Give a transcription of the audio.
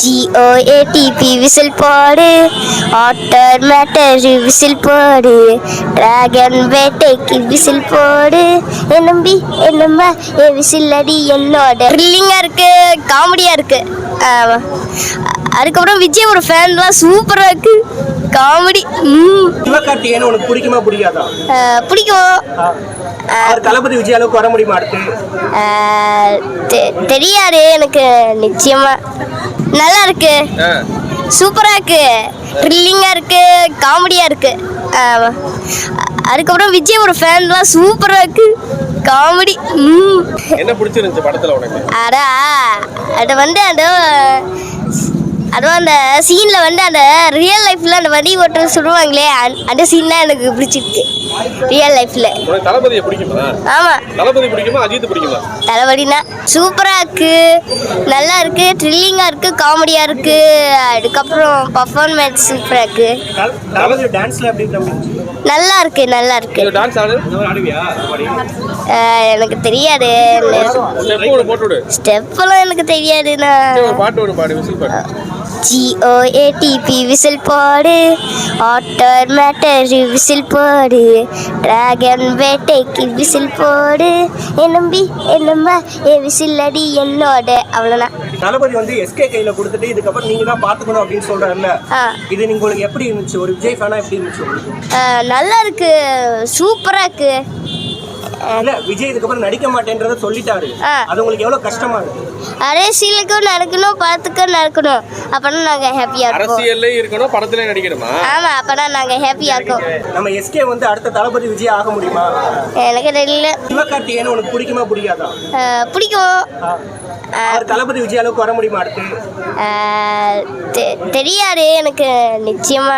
ஜிஓஏடிபி whistle போடு ஆட்டர் matter whistle போடு டிராகன் வேட்டைக்கு விசில் போடு என் நம்பி என் நம்ப ஏ விசில் அடி என்னோட த்ரில்லிங்காக இருக்கு காமெடியாக இருக்கு. ஆமா. அதுக்கப்புறம் விஜய் ஒரு ஃபேன்லாம் சூப்பராக இருக்கு. காமெடி சிவகார்த்திகேயன் உனக்கு பிடிக்குமா பிடிக்காதா? பிடிக்கும். தளபதி விஜய் அளவுக்கு வர முடியுமா அடுத்து? தெரியாது எனக்கு நிச்சயமா. நல்லா இருக்கு சூப்பரா இருக்கு த்ரில்லிங்கா இருக்கு. காமெடியா இருக்கு. அதுக்கப்புறம் விஜய் ஒரு ஃபேன்லாம் சூப்பரா இருக்கு காமெடி என்ன பிடிச்சிருந்துச்சு படத்துல உனக்கு? அடா அது வந்து அந்த அதுவும் அந்த சீனில் வந்து அந்த ரியல் லைஃப்பில் அந்த வண்டி ஓட்ட சொல்லுவாங்களே அந்த- சீன்லாம் எனக்கு பிடிச்சிருக்கு ரியல் லைஃப்பில் ஆமாம் தளபதி பிடிக்குமா அஜித் பிடிக்குமா தலைவலினா சூப்பராக இருக்கு நல்லா இருக்கு த்ரில்லிங்காக இருக்கு காமெடியாக இருக்கு அதுக்கப்புறம் பர்ஃபார்மன்ஸ் சூப்பராக இருக்கு நல்லா இருக்கு நல்லா இருக்கு எனக்கு தெரியாது ஸ்டெப்பெல்லாம் எனக்கு தெரியாது நான் ஜிஓஏடிபி விசில் போடு. ஆட்டர் மேட்டர் விசில் போடு. டிராகன் வேட்டைக்கு விசில் போடு. என் நம்பி என் நம்ப விசில் அடி என்னோட. அவ்வளோதான் தளபதி வந்து எஸ்கே கையில கொடுத்துட்டு இதுக்கப்புறம் நீங்க தான் பாத்துக்கணும் அப்படின்னு சொல்றாருல்ல. ஆ. இது நீங்க உங்களுக்கு எப்படி இருந்துச்சு? ஒரு விஜய் ஃபேனா எப்படி இருந்துச்சு நல்லா இருக்கு. சூப்பராக இருக்கு. இல்ல விஜய் இதுக்கப்புறம் நடிக்க மாட்டேன்றத சொல்லிட்டாரு. அது உங்களுக்கு எவ்வளவு கஷ்டமா இருக்கு? அரசியலுக்கும் நடக்கணும் படத்துக்கும் நடக்கணும் அப்போனா நாங்கள் ஹாப்பியாக இருப்போம். அரசியல்லே இருக்கணும் படத்துல நடிக்கணுமா? ஆமாம் அப்போனா நாங்கள் ஹாப்பியாக இருக்கோம் நம்ம எஸ்கே வந்து அடுத்த தளபதி விஜய் ஆக முடியுமா? எனக்கு தெரியல. சிவகார்த்திகேயன் உனக்கு பிடிக்குமா பிடிக்காதா? பிடிக்கும். ஆ. அவர் தளபதி விஜய் அளவுக்கு வர முடியுமா அடுத்து? தெரியாது எனக்கு நிச்சயமா.